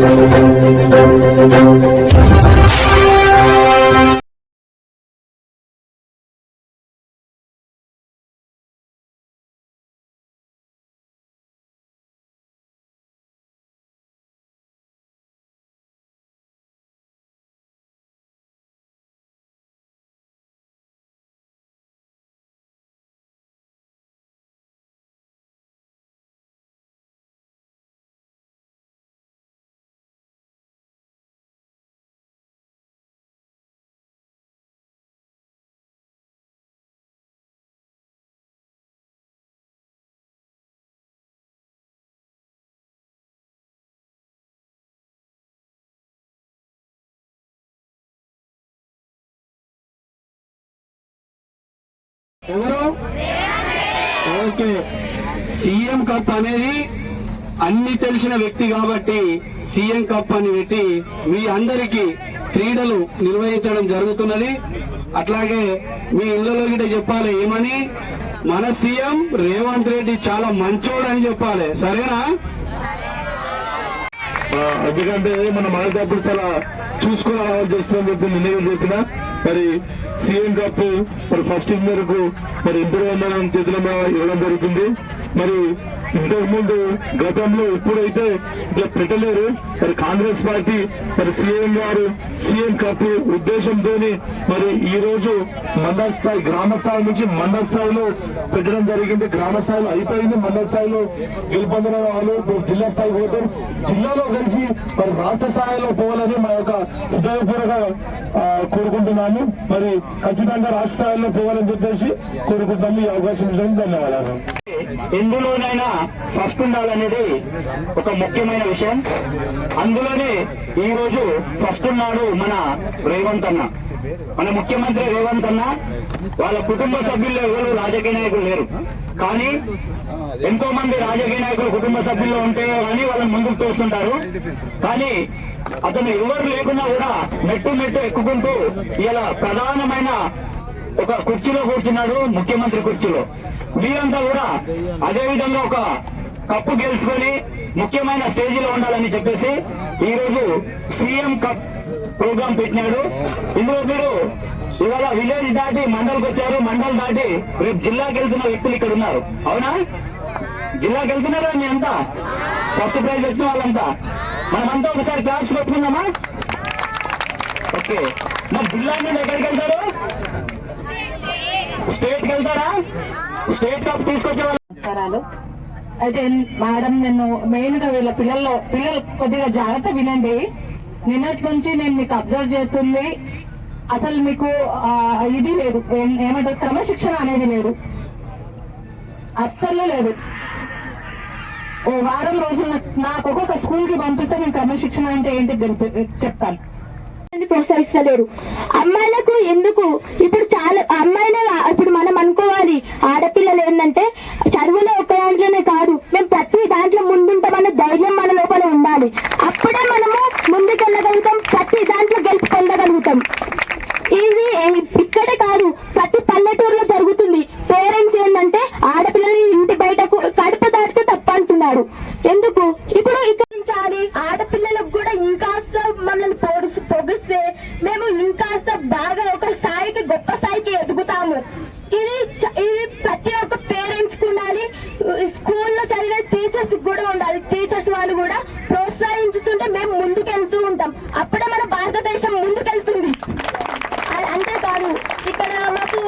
Música ఎవరు? Okay. CM cup అనేది అన్ని తెలిసిన వ్యక్తి కాబట్టి సీఎం కప్ అని పెట్టి మీ అందరికీ క్రీడలు నిర్వహించడం జరుగుతున్నది. అట్లాగే మీ ఇళ్ళలో గిట్ట చెప్పాలి ఏమని? మన సీఎం రేవంత్ రెడ్డి చాలా మంచోడు అని చెప్పాలి. సరేనా? ఎందుకంటే మన మనకప్పుడు చాలా చూసుకుని అలవాటు చేస్తుందని చెప్పి నిన్న చెప్పిన. మరి సీఎం కప్ మరి ఫస్ట్ మేరకు మరి ఇంటర్ మనం చేతుల ఇవ్వడం జరుగుతుంది. మరి ఇంతకుముందు గతంలో ఎప్పుడైతే ఇట్లా పెట్టలేరు మరి కాంగ్రెస్ పార్టీ మరి సీఎం గారు సీఎం కప్ ఉద్దేశంతో మరి ఈ రోజు మండల స్థాయి గ్రామ స్థాయి నుంచి మండల స్థాయిలో పెట్టడం జరిగింది. గ్రామ స్థాయిలో అయిపోయింది. మండల స్థాయిలో గెలుపొందిన వాళ్ళు ఇప్పుడు జిల్లా స్థాయి పోతారు. జిల్లాలో కలిసి మరి రాష్ట్ర స్థాయిలో పోవాలని మా యొక్క హృదయపూర్వక కోరుకుంటున్నాము. మరి ఖచ్చితంగా రాష్ట్ర స్థాయిలో పోవాలని చెప్పేసి కోరుకుంటాము ఈ అవకాశం ఇచ్చినందుకు ధన్యవాదాలు. ఎందులోనైనా ఫస్ట్ ఉండాలనేది ఒక ముఖ్యమైన విషయం. అందులోనే ఈ రోజు ఫస్ట్ ఉన్నాడు మన రేవంత్ అన్న. మన ముఖ్యమంత్రి రేవంత్ అన్న వాళ్ళ కుటుంబ సభ్యుల్లో ఎవరు రాజకీయ నాయకులు లేరు. కానీ ఎంతో మంది రాజకీయ నాయకులు కుటుంబ సభ్యుల్లో ఉంటే కానీ వాళ్ళని ముందుకు తోస్తుంటారు. కానీ అతను ఎవరు లేకున్నా కూడా మెట్టు మెట్టు ఎక్కుకుంటూ ఇలా ప్రధానమైన ఒక కుర్చీలో కూర్చున్నాడు ముఖ్యమంత్రి కుర్చీలో. మీరంతా కూడా అదే విధంగా ఒక కప్పు గెలుచుకొని ముఖ్యమైన స్టేజీలో ఉండాలని చెప్పేసి ఈ రోజు సీఎం కప్ ప్రోగ్రాం పెట్టినాడు. ఇందులో మీరు ఇవాళ విలేజ్ దాటి మండల్కి వచ్చారు. మండల్ దాటి రేపు జిల్లాకి వెళ్తున్న వ్యక్తులు ఇక్కడ ఉన్నారు. అవునా? జిల్లాకి వెళ్తున్నారా మీ అంతా? ఫస్ట్ ప్రైజ్ వచ్చిన వాళ్ళంతా? మనమంతా ఒకసారి క్లాప్స్ పెట్టుకుందామా? ఓకే. మరి జిల్లా నుండి ఎక్కడికి వెళ్తారు? స్టేట్కి వెళ్తారా? స్టేట్ కప్ తీసుకొచ్చే నమస్కారాలు. అయితే మేడం నేను మెయిన్గా వీళ్ళ పిల్లల్లో పిల్లలు కొద్దిగా జాగ్రత్త వినండి. నిన్నటి నుంచి నేను మీకు అబ్జర్వ్ చేస్తుంది. అసలు మీకు ఇది లేదు. ఏమంటారు? క్రమశిక్షణ అనేది లేదు. అస్సలు లేదు. ఓ వారం రోజులు నాకు ఒక్కొక్క స్కూల్కి పంపిస్తే నేను క్రమశిక్షణ అంటే ఏంటి చెప్తాను. ప్రోత్సహిస్తలేరు. అమ్మాయిలకు ఎందుకు? ఇప్పుడు చాలా అమ్మాయిలు ఇప్పుడు మనం అనుకోవాలి ఆడపిల్లలు ఏంటంటే చదువులో ఒక దాంట్లోనే కాదు మేము ప్రతి దాంట్లో ముందుంటామన్న ధైర్యం మన లోపల ఉండాలి. అప్పుడే మనము ముందుకెళ్ళగలుగుతాం ప్రతి దాంట్లో గెలుపు పొందగలుగుతాం. ఇది ఇక్కడే కాదు ప్రతి పల్లెటూరులో జరుగుతుంది. పేరెంట్స్ ఏంటంటే ఆడపిల్లల్ని ఇంటి బయటకు అన్నాడు. ఎందుకు? ఇప్పుడు ఇక్కడించాలి ఆడపిల్లలకు కూడా ఇంకాస్త మనల్ని పొడుసు పొగిస్తే మేము ఇంకాస్త బాగా ఒక స్థాయికి గొప్ప స్థాయికి ఎదుగుతాం ఇది చ- ఇది ప్రతి ఒక్క పేరెంట్స్కు ఉండాలి స్కూల్లో చదివే టీచర్స్ కూడా ఉండాలి టీచర్స్ వాళ్ళు కూడా ప్రోత్సహించుతుంటే మేము ముందుకు వెళ్తూ ఉంటాం అప్పుడే మన భారతదేశం ముందుకెళ్తుంది అ- అంతేకాదు ఇక్కడ మాకు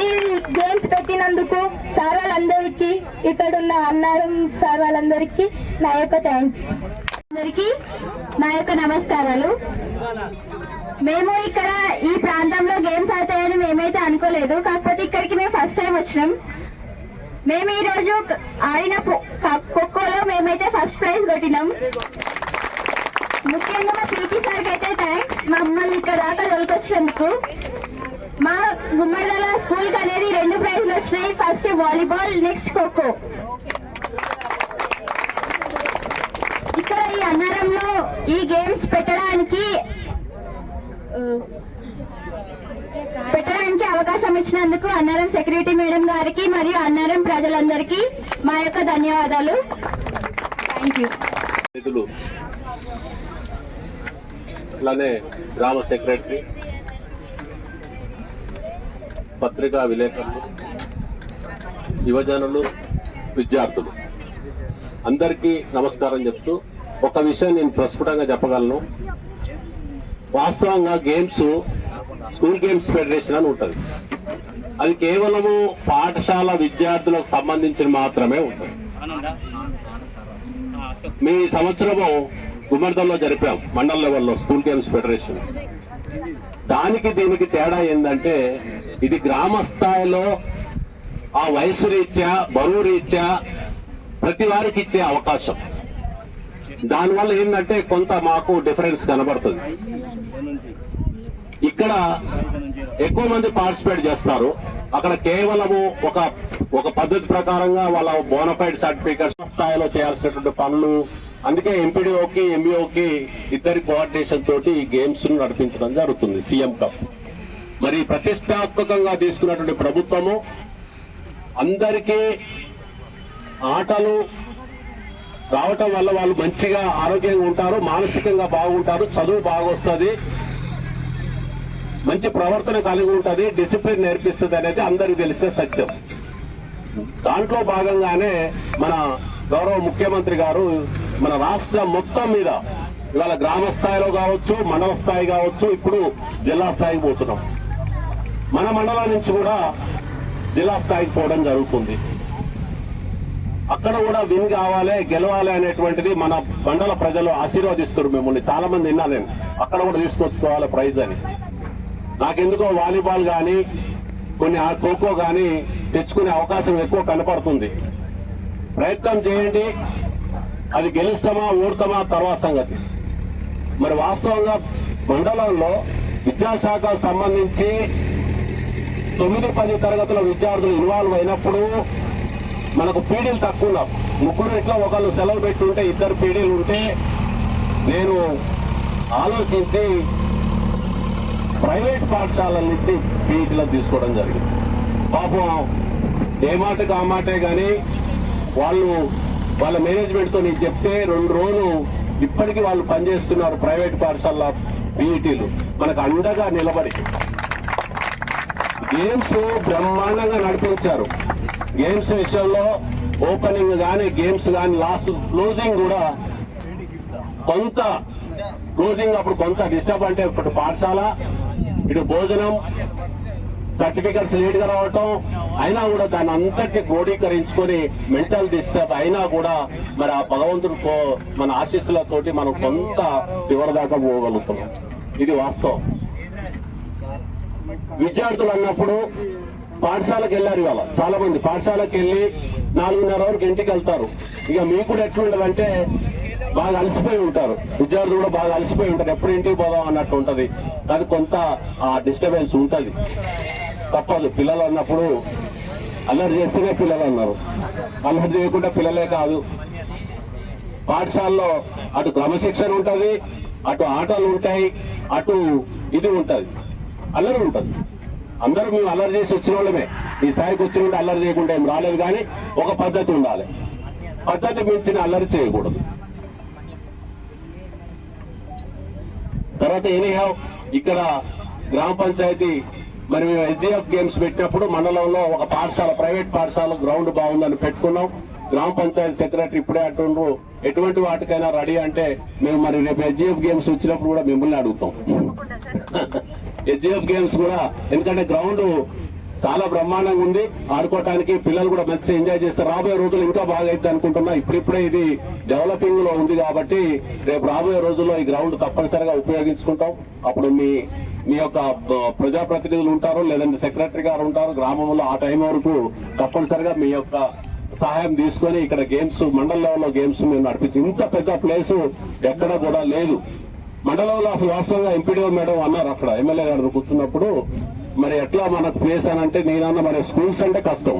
ఈ గేమ్స్ పెట్టినందుకు సార్ వాళ్ళందరికీ ఇక్కడ ఉన్న అన్నారం సార్ వాళ్ళందరికీ నా యొక్క థ్యాంక్స్ అందరికీ నా యొక్క నమస్కారాలు. మేము ఇక్కడ ఈ ప్రాంతంలో గేమ్స్ ఆడతాయని మేమైతే అనుకోలేదు. కాకపోతే ఇక్కడికి మేము ఫస్ట్ టైం వచ్చినాం. మేము ఈ రోజు ఆడిన ఖోఖోలో మేమైతే ఫస్ట్ ప్రైజ్ కొట్టినాం. ముఖ్యంగా మా పీటీ సార్కి అయితే థ్యాంక్స్ మమ్మల్ని ఇక్కడ దాకా తొలకొచ్చినందుకు. మా గుమ్మడిదల స్కూల్కి అనేది రెండు ప్రైజ్లు వచ్చినాయి ఫస్ట్ వాలీబాల్ నెక్స్ట్ ఖోఖో. ఇక్కడ ఈ అన్నారంలో ఈ గేమ్స్ పెట్టడానికి పెట్టడానికి అవకాశం ఇచ్చినందుకు అన్నారం సెక్యూరిటీ మేడం గారికి మరియు అన్నారం ప్రజలందరికీ మా యొక్క ధన్యవాదాలు. థ్యాంక్ యూ అలానే గ్రామ సెక్రటరీ పత్రికా విలేకరులు యువజనులు విద్యార్థులు. అందరికీ నమస్కారం చెప్తూ ఒక విషయం నేను ప్రస్ఫుటంగా చెప్పగలను. వాస్తవంగా గేమ్స్ స్కూల్ గేమ్స్ ఫెడరేషన్ అని ఉంటుంది. అది కేవలము పాఠశాల విద్యార్థులకు సంబంధించిన మాత్రమే ఉంటుంది. మీ సంవత్సరము గుమ్మడిదల్లో జరిపాం మండల లెవెల్లో స్కూల్ గేమ్స్ ఫెడరేషన్. దానికి దీనికి తేడా ఏంటంటే ఇది గ్రామ స్థాయిలో ఆ వయసు రీత్యా బరువు రీత్యా ప్రతి వారికి ఇచ్చే అవకాశం. దానివల్ల ఏంటంటే కొంత మాకు డిఫరెన్స్ కనబడుతుంది. ఇక్కడ ఎక్కువ మంది పార్టిసిపేట్ చేస్తారు. అక్కడ కేవలము ఒక ఒక పద్ధతి ప్రకారంగా వాళ్ళ బోనఫైడ్ సర్టిఫికేట్ స్థాయిలో చేయాల్సినటువంటి పనులు అందుకే ఎంపీడీఓకి ఎంఈఓకి ఇద్దరి కోఆర్డినేషన్ తోటి ఈ గేమ్స్ నడిపించడం జరుగుతుంది సీఎం కప్ మరి ప్రతిష్టాత్మకంగా తీసుకున్నటువంటి ప్రభుత్వము అందరికీ ఆటలు రావటం వల్ల వాళ్ళు మంచిగా ఆరోగ్యంగా ఉంటారు మానసికంగా బాగుంటారు చదువు బాగొస్తుంది మంచి ప్రవర్తన కలిగి ఉంటుంది డిసిప్లిన్ నేర్పిస్తుంది అనేది అందరికీ తెలిసిన సత్యం. దాంట్లో భాగంగానే మన గౌరవ ముఖ్యమంత్రి గారు మన రాష్ట్రం మొత్తం మీద ఇవాళ గ్రామ స్థాయిలో కావచ్చు మండల స్థాయి కావచ్చు ఇప్పుడు జిల్లా స్థాయికి పోతున్నాం. మన మండలం నుంచి కూడా జిల్లా స్థాయికి పోవడం జరుగుతుంది. అక్కడ కూడా విన్ కావాలి గెలవాలి అనేటువంటిది మన మండల ప్రజలు ఆశీర్వదిస్తారు మిమ్మల్ని. చాలా మంది విన్నా నేను అక్కడ కూడా తీసుకొచ్చుకోవాలి ప్రైజ్ అని. నాకెందుకో వాలీబాల్ కానీ కొన్ని ఆ ఖోఖో కానీ తెచ్చుకునే అవకాశం ఎక్కువ కనపడుతుంది. ప్రయత్నం చేయండి. అది గెలుస్తామా ఓడతామా తర్వాత సంగతి. మరి వాస్తవంగా మండలంలో విద్యాశాఖ సంబంధించి తొమ్మిది పది తరగతుల విద్యార్థులు ఇన్వాల్వ్ అయినప్పుడు మనకు పీడీలు తక్కువ ముగ్గురు ఇట్లా ఒకళ్ళు సెలవు పెట్టుంటే ఇద్దరు పీడీలు ఉంటే నేను ఆలోచించి ప్రైవేట్ పాఠశాలల నుంచి పీఈటీలో తీసుకోవడం జరిగింది. పాపం ఏ మాటకు ఆ మాటే కానీ వాళ్ళు వాళ్ళ మేనేజ్మెంట్తో నీకు చెప్తే రెండు రోజులు ఇప్పటికీ వాళ్ళు పనిచేస్తున్నారు ప్రైవేట్ పాఠశాల పీఈటీలు. మనకు అండగా నిలబడి. గేమ్స్ బ్రహ్మాండంగా నడిపించారు. గేమ్స్ విషయంలో ఓపెనింగ్ కానీ గేమ్స్ కానీ లాస్ట్ క్లోజింగ్ కూడా కొంత క్లోజింగ్ అప్పుడు కొంత డిస్టర్బ్ అంటే ఇప్పుడు పాఠశాల ఇటు భోజనం సర్టిఫికెట్స్ లేట్గా రావటం అయినా కూడా దాన్ని అంతటి క్రోడీకరించుకొని మెంటల్ డిస్టర్బ్ అయినా కూడా మరి ఆ భగవంతుడు మన ఆశీస్సులతోటి మనం కొంత చివరి దాకా పోగలుగుతున్నాం. ఇది వాస్తవం. విద్యార్థులు అన్నప్పుడు పాఠశాలకు వెళ్ళారు ఇవాళ. చాలా మంది పాఠశాలకు వెళ్ళి నాలుగున్నర వరకు ఇంటికి వెళ్తారు. ఇక మీకు కూడా ఎట్లుండదంటే బాగా అలసిపోయి ఉంటారు. విద్యార్థులు కూడా బాగా అలసిపోయి ఉంటారు. ఎప్పుడు ఇంటికి పోదాం అన్నట్టు ఉంటుంది. కానీ కొంత ఆ డిస్టర్బెన్స్ ఉంటుంది. తప్పదు. పిల్లలు అన్నప్పుడు అల్లరి చేస్తేనే పిల్లలు అన్నారు. అల్లరి చేయకుండా పిల్లలే కాదు. పాఠశాలలో అటు క్రమశిక్షణ ఉంటుంది అటు ఆటలు ఉంటాయి అటు ఇది ఉంటుంది. అల్లరి ఉంటది. అందరూ మేము అల్లరి చేసి వచ్చిన వాళ్ళమే. ఈ స్థాయికి వచ్చిన ఉంటే అల్లరి చేయకుండా ఏం రాలేదు కానీ ఒక పద్ధతి ఉండాలి. పద్ధతి మించిన అల్లరి చేయకూడదు. తర్వాత ఎనీహౌ ఇక్కడ గ్రామ పంచాయతీ మరి మేము హెచ్జిఎఫ్ గేమ్స్ పెట్టినప్పుడు మండలంలో ఒక పాఠశాల ప్రైవేట్ పాఠశాల గ్రౌండ్ బాగుందని పెట్టుకున్నాం. గ్రామ పంచాయతీ సెక్రటరీ ఇప్పుడే అంటుండ్రు ఎటువంటి వాటికైనా రెడీ అంటే మేము మరి రేపు హెచ్జిఎఫ్ గేమ్స్ వచ్చినప్పుడు కూడా మిమ్మల్ని అడుగుతాం. హెచ్జిఎఫ్ గేమ్స్ కూడా ఎందుకంటే గ్రౌండ్ చాలా బ్రహ్మాండంగా ఉంది. ఆడుకోవటానికి పిల్లలు కూడా మంచి ఎంజాయ్ చేస్తారు. రాబోయే రోజులు ఇంకా బాగా అయితే అనుకుంటున్నా. ఇప్పుడిప్పుడే ఇది డెవలపింగ్లో ఉంది కాబట్టి రేపు రాబోయే రోజుల్లో ఈ గ్రౌండ్ తప్పనిసరిగా ఉపయోగించుకుంటాం. అప్పుడు మీ మీ యొక్క ప్రజాప్రతినిధులు ఉంటారు లేదంటే సెక్రటరీ గారు ఉంటారు. గ్రామంలో ఆ టైం వరకు తప్పనిసరిగా మీ యొక్క సహాయం తీసుకొని ఇక్కడ గేమ్స్ మండల లెవెల్లో గేమ్స్ మేము నడిపించి ఇంత పెద్ద ప్లేస్ ఎక్కడ కూడా లేదు. మండలంలో అసలు వాస్తవంగా ఎంపీడీఓ మేడం అన్నారు అక్కడ ఎమ్మెల్యే గారు కూర్చున్నప్పుడు మరి ఎట్లా మనకు ప్లేస్ అని అంటే నేనన్న మరి స్కూల్స్ అంటే కష్టం.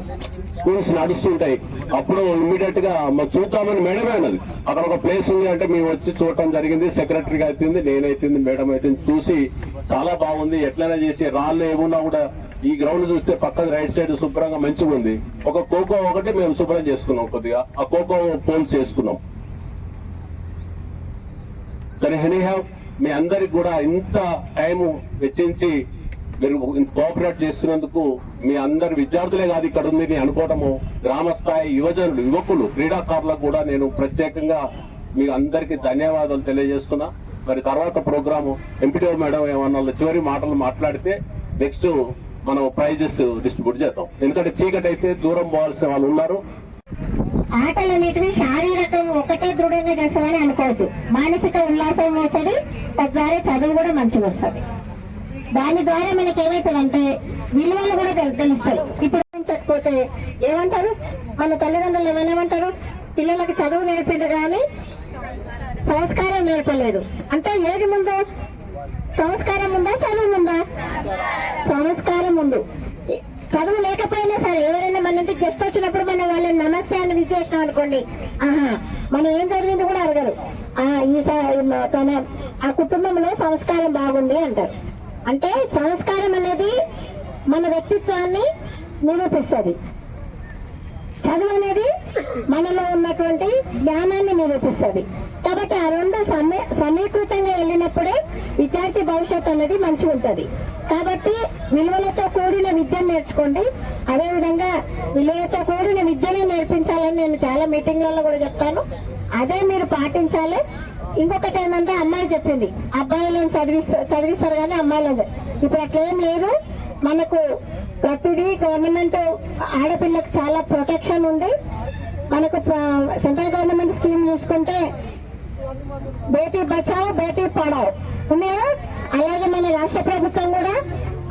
స్కూల్స్ నడుస్తుంటాయి. అప్పుడు ఇమ్మీడియట్గా మరి చూద్దామని మేడమే అన్నది. అక్కడ ఒక ప్లేస్ ఉంది అంటే మేము వచ్చి చూడటం జరిగింది సెక్రటరీగా అయిపోయింది నేనైతుంది మేడం అయిపోయింది చూసి చాలా బాగుంది. ఎట్లైనా చేసి రాళ్ళు ఏమున్నా కూడా ఈ గ్రౌండ్ చూస్తే పక్కన రైట్ సైడ్ శుభ్రంగా మంచిగా ఉంది ఒక కోకో ఒకటి మేము శుభ్రం చేసుకున్నాం కొద్దిగా. ఆ కోకో పోల్స్ చేసుకున్నాం. సరే ఎనీహౌ మీ అందరికి కూడా ఇంత టైం వెచ్చించి మీరు కోఆపరేట్ చేస్తున్నందుకు మీ అందరు విద్యార్థులే కాదు ఇక్కడ ఉంది అనుకోవటము. గ్రామ స్థాయి యువజనులు యువకులు క్రీడాకారులకు కూడా నేను ప్రత్యేకంగా మీ అందరికి ధన్యవాదాలు తెలియజేస్తున్నా. మరి తర్వాత ప్రోగ్రాము ఎంపీటీఓ మేడం ఏమన్నా చివరి మాటలు మాట్లాడితే నెక్స్ట్ మనం ప్రైజెస్ డిస్ట్రిబ్యూట్ చేద్దాం. ఎందుకంటే చీకటి అయితే దూరం పోవాల్సిన వాళ్ళు ఉన్నారు. ఆటలు అనేటివి శారీరకం ఒకటే దృఢంగా చేస్తుందని అనుకోవద్దు. మానసిక ఉల్లాసం వస్తుంది తద్వారా చదువు కూడా మంచిగా వస్తుంది. దాని ద్వారా మనకి ఏమవుతుందంటే విలువలు కూడా తెలుస్తాయి. ఇప్పుడు చెప్పకపోతే ఏమంటారు? మన తల్లిదండ్రులు ఏమేమంటారు పిల్లలకు చదువు నేర్పింది కానీ సంస్కారం నేర్పలేదు. అంటే ఏది ముందు? సంస్కారం ఉందా చదువు ఉందా? సంస్కారం ఉండు. చదువు లేకపోయినా సరే ఎవరైనా మన నుంచి గెస్ట్ వచ్చినప్పుడు మనం వాళ్ళని నమస్తే అని విచ్చేసినాం అనుకోండి. ఆహా మనం ఏం జరిగింది కూడా అడగరు. ఆ ఈ తన ఆ కుటుంబంలో సంస్కారం బాగుంది అంటారు. అంటే సంస్కారం అనేది మన వ్యక్తిత్వాన్ని నిరూపిస్తుంది. చదువు అనేది మనలో ఉన్నటువంటి జ్ఞానాన్ని నిరూపిస్తుంది. కాబట్టి ఆ రెండు సమీ సమీకృతంగా వెళ్ళినప్పుడే భవిష్యత్ అనేది మంచిగా ఉంటుంది. కాబట్టి విలువలతో కూడిన విద్యను నేర్చుకోండి. అదేవిధంగా విలువలతో కూడిన విద్యనే నేర్పించాలని నేను చాలా మీటింగ్లలో కూడా చెప్తాను. అదే మీరు పాటించాలి. ఇంకొకటి ఏంటంటే అమ్మాయి చెప్పింది. అబ్బాయిలను చదివిస్తారు చదివిస్తారు కానీ అమ్మాయిలను ఇప్పుడు అట్లేం లేదు. మనకు ప్రతిదీ గవర్నమెంట్ ఆడపిల్లకు చాలా ప్రొటెక్షన్ ఉంది. మనకు సెంట్రల్ గవర్నమెంట్ స్కీమ్ చూసుకుంటే బేటీ బచావ్ బేటీ పడావ్. ఉన్నాయా అలాగే మన రాష్ట్ర ప్రభుత్వం కూడా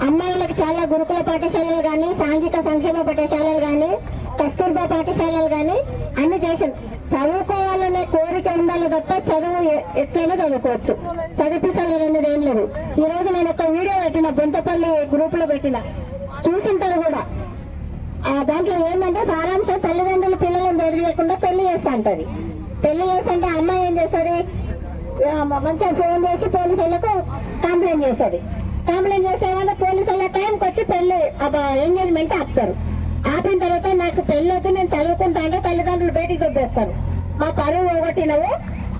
అమ్మాయిలకు చాలా గురుకుల పాఠశాలలు కానీ సాంఘిక సంక్షేమ పాఠశాలలు కానీ కస్తూర్బా పాఠశాలలు కానీ అన్ని చేసాం చదువుకోవాలనే కోరిక ఉండాలి తప్ప చదువు ఎట్లయినా చదువుకోవచ్చు. చదివిపిస్తలేదు అనేది ఏం లేదు. ఈ రోజు నేను ఒక వీడియో పెట్టిన బొంతపల్లి గ్రూప్లో పెట్టిన. చూసింటారు కూడా. ఆ దాంట్లో ఏంటంటే సారాంశం తల్లిదండ్రులు పిల్లలను చదివియకుండా పెళ్ళి చేస్తా అంటది. పెళ్ళి చేస్తుంటే అమ్మాయి ఏం చేస్తుంది? మంచిగా ఫోన్ చేసి పోలీసులకు కంప్లైంట్ చేస్తుంది కంప్లైంట్ చేస్తే ఏమన్నా పోలీసుల టైంకి వచ్చి పెళ్ళి ఎంగేజ్మెంట్ ఆపుతారు. ఆపిన తర్వాత నాకు పెళ్ళి వద్దు నేను చదువుకుంటా అంటే తల్లిదండ్రులు బయటికి దొబ్బేస్తారు. మా పరువు ఒకటినవు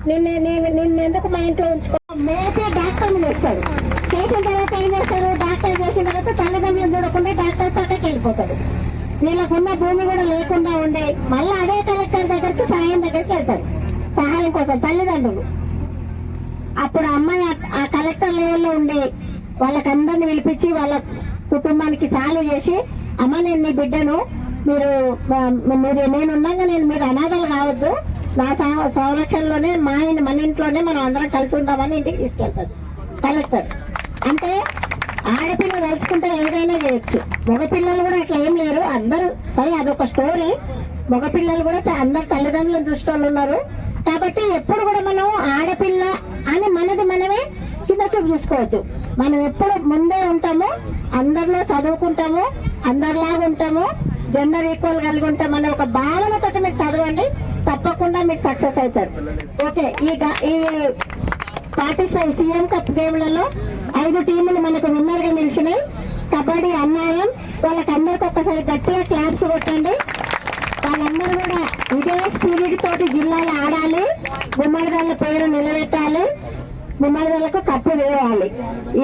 నిన్నే నిన్న ఎందుకు మా ఇంట్లో ఉంచుకో? మేపే డాక్టర్ని చేస్తారు చేసిన తర్వాత ఏం చేస్తారు? డాక్టర్ చేసిన తర్వాత తల్లిదండ్రులు చూడకుండా డాక్టర్ పక్కకి వెళ్ళిపోతాడు. వీళ్ళకున్న భూమి కూడా లేకుండా ఉండే మళ్ళీ అదే కలెక్టర్ దగ్గరికి సహాయం దగ్గరికి వెళ్తారు సహాయం కోసం తల్లిదండ్రులు. అప్పుడు అమ్మాయి ఆ- ఆ కలెక్టర్ లెవెల్లో ఉండి వాళ్ళకందరిని పిలిపించి వాళ్ళ కుటుంబానికి సాల్వ్ చేసి అమ్మ నేను నీ బిడ్డను మీరు మీరు నేను నేను మీరు అనాథలు కావద్దు. నా సం- సంరక్షణలోనే మా ఆయన మన ఇంట్లోనే మనం అందరం కలిసి ఉందామని ఇంటికి తీసుకెళ్తాడు కలెక్టర్. అంటే ఆడపిల్ల తలుచుకుంటే ఏదైనా చేయొచ్చు. మగపిల్లలు కూడా అట్లా ఏం లేరు. అందరూ సరే అదొక స్టోరీ. మగపిల్లలు కూడా అందరు తల్లిదండ్రులు దృష్టి వాళ్ళు ఉన్నారు. కాబట్టి ఎప్పుడు కూడా మనం ఆడపిల్ల అని మనది మనమే చిన్న చూపు చూసుకోవద్దు మనం ఎప్పుడు ముందే ఉంటాము అందరిలో చదువుకుంటాము అందరిలాగా ఉంటాము జెండర్ ఈక్వల్ కలిగి ఉంటామనే ఒక భావనతో మీరు చదవండి తప్పకుండా మీకు సక్సెస్ అవుతారు. ఓకే ఈ ఈ పార్టిసిపై సీఎం కప్ గేమ్లలో ఐదు టీములు మనకు విన్నర్గా నిలిచినాయి. కబడ్డీ అన్నారం వాళ్ళకి అందరికి ఒక్కసారి గట్టిగా క్లాప్స్ కొట్టండి. వాళ్ళందరూ కూడా ఇదే స్పిరిట్ తోటి జిల్లాలో ఆడాలి. గుమ్మడిదళ్ళ పేరు నిలబెట్టాలి. గుమ్మడిదళ్ళకు కప్పు తేవాలి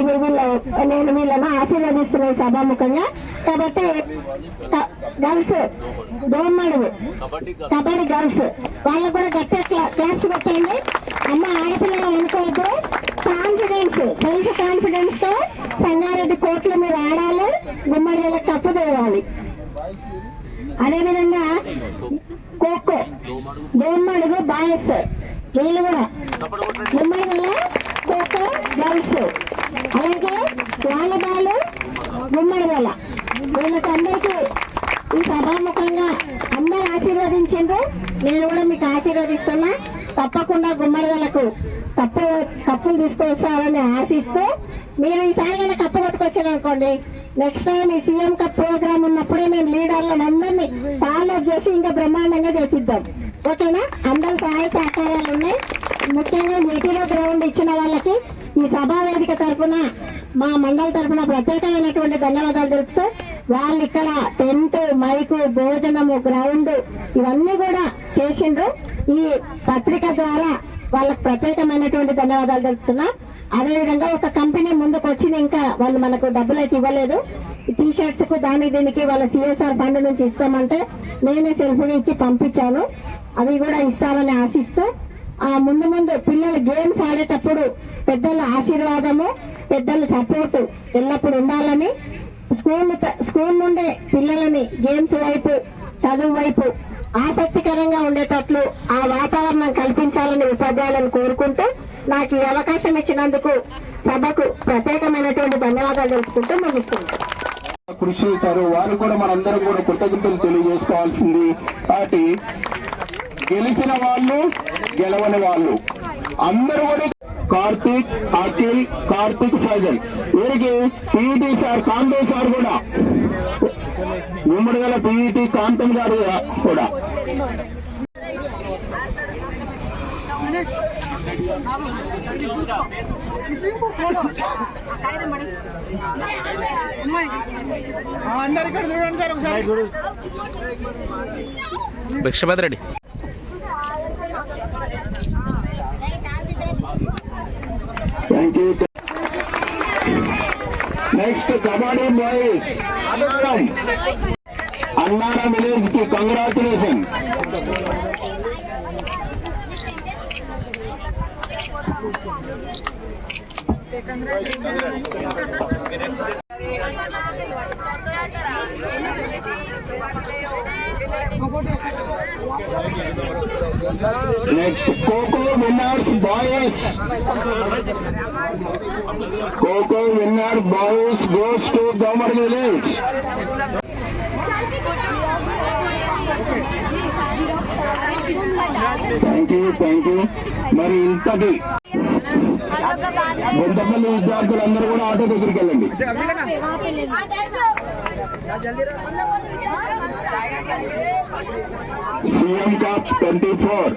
ఇవి వీళ్ళ నేను వీళ్ళను ఆశీర్వదిస్తున్నాయి సభాముఖంగా. కాబట్టి గర్ల్స్ దోమడు కబడ్డీ గర్ల్స్. వాళ్ళకు కూడా గట్టిగా క్లా- క్లాప్స్ కొట్టండి. అమ్మ ఆడపిల్లలు అనుకోవద్దు. కాన్ఫిడెన్స్ సెల్ఫ్ కాన్ఫిడెన్స్తో సంగారెడ్డి కోర్టులో మీరు ఆడాలి. గుమ్మడిదళ్ళకి కప్పు తేవాలి అదేవిధంగా ఖోఖో దోమడుగు బాయ్స్ వీళ్ళు కూడా గుమ్మడిలో ఖోఖో గర్ల్స్. అలాగే వాలీబాల్ గుమ్మడిదల వీళ్ళకి అందరికీ ఈ సభాముఖంగా అందరు ఆశీర్వదించిండ్రు. నేను కూడా మీకు ఆశీర్వదిస్తున్నా. తప్పకుండా గుమ్మడిదలకు కప్పు కప్పులు తీసుకొస్తారని ఆశిస్తూ మీరు ఈసారి కనుక కప్పు కొట్టుకొచ్చారు అనుకోండి నెక్స్ట్ టైం ఈ సీఎం కప్ ప్రోగ్రామ్ ఉన్నప్పుడే మేము లీడర్లను అందరినీ ఫాలో చేసి ఇంకా బ్రహ్మాండంగా చేపిద్దాం. ఓకేనా? అందరి సహాయ సహకారాలు ఉన్నాయి. ముఖ్యంగా నీటిలో గ్రౌండ్ ఇచ్చిన వాళ్ళకి ఈ సభా వేదిక తరఫున మా మండలి తరఫున ప్రత్యేకమైనటువంటి ధన్యవాదాలు తెలుపుతూ వాళ్ళు ఇక్కడ టెంట్ మైకు భోజనము గ్రౌండ్ ఇవన్నీ కూడా చేసిండ్రు. ఈ పత్రిక ద్వారా వాళ్ళకి ప్రత్యేకమైనటువంటి ధన్యవాదాలు తెలుపుతున్నాం. అదేవిధంగా ఒక కంపెనీ ముందుకు వచ్చింది ఇంకా వాళ్ళు మనకు డబ్బులు అయితే ఇవ్వలేదు. టీ షర్ట్స్కు దానికి దీనికి వాళ్ళ సిఎస్ఆర్ ఫండ్ నుంచి ఇస్తామంటే నేనే సెల్ఫ్ ఇచ్చి పంపించాను. అవి కూడా ఇస్తారని ఆశిస్తూ ఆ ముందు ముందు పిల్లలు గేమ్స్ ఆడేటప్పుడు పెద్దల ఆశీర్వాదము పెద్దల సపోర్ట్ ఎల్లప్పుడు ఉండాలని స్కూల్ స్కూల్ నుండే పిల్లలని గేమ్స్ వైపు చదువు వైపు ఆసక్తికరంగా ఉండేటట్లు ఆ వాతావరణం కల్పించాలని ఉపాధ్యాయులను కోరుకుంటూ నాకు ఈ అవకాశం ఇచ్చినందుకు సభకు ప్రత్యేకమైనటువంటి ధన్యవాదాలు తెలుపుకుంటూ ముగిస్తున్నాను. కృషి చేశారు. వారు కూడా మనందరం కూడా కృతజ్ఞతలు తెలియజేసుకోవాల్సింది. కాబట్టి గెలిచిన వాళ్ళు గెలవని వాళ్ళు. అందరూ కూడా కార్తీక్ అఖిల్ కార్తీక్ ఫైజల్. వీరికి పీటీ సార్ కాంతే సార్ కూడా ఉమ్మడి గల పీఈటీ కాంతం గారు కూడా. భిక్షపతి రెడ్డి థ్యాంక్ నెక్స్ట్ కబడ్డీ విలేజ్కి congratulation next kho-kho winners boys kho-kho winner boys goes to Domar village thank you thank you మరి ఇంతటి కొంతమంది విద్యార్థులు అందరూ కూడా ఆటో దగ్గరికి వెళ్ళండి. CM cup twenty four.